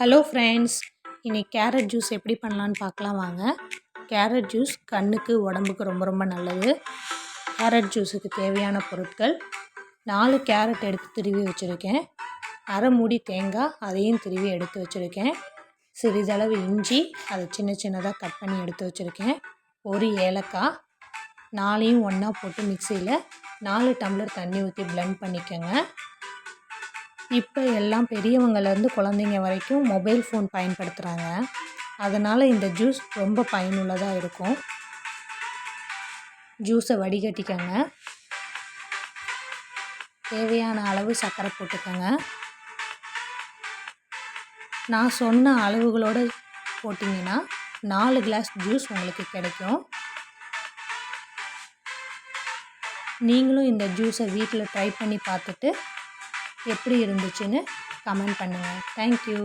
Hello friends இன்றைக்கி carrot juice எப்படி பண்ணலான்னு பார்க்கலாம் வாங்க. கேரட் ஜூஸ் கண்ணுக்கு உடம்புக்கு ரொம்ப ரொம்ப நல்லது. கேரட் ஜூஸுக்கு தேவையான பொருட்கள். நாலு கேரட் எடுத்து திருவி வச்சுருக்கேன். அரை மூடி தேங்காய் அதையும் திருவி எடுத்து வச்சுருக்கேன். சிறிதளவு இஞ்சி அதை சின்ன சின்னதாக கட் பண்ணி எடுத்து வச்சுருக்கேன். ஒரு ஏலக்காய் நாலையும் ஒன்றா போட்டு மிக்சியில் நாலு டம்ளர் தண்ணி ஊற்றி ப்ளெண்ட் பண்ணிக்கோங்க. இப்போ எல்லாம் பெரியவங்கலேருந்து குழந்தைங்க வரைக்கும் மொபைல் ஃபோன் பயன்படுத்துகிறாங்க அதனால் இந்த ஜூஸ் ரொம்ப பயனுள்ளதாக இருக்கும். ஜூஸை வடிகட்டிக்கோங்க. தேவையான அளவு சர்க்கரை போட்டுக்கோங்க. நான் சொன்ன அளவுகளோடு போட்டிங்கன்னா நாலு கிளாஸ் ஜூஸ் உங்களுக்கு கிடைக்கும். நீங்களும் இந்த ஜூஸை வீட்டில் ட்ரை பண்ணி பார்த்துட்டு எப்படி இருந்துச்சுன்னு கமெண்ட் பண்ணுங்கள் தேங்க்யூ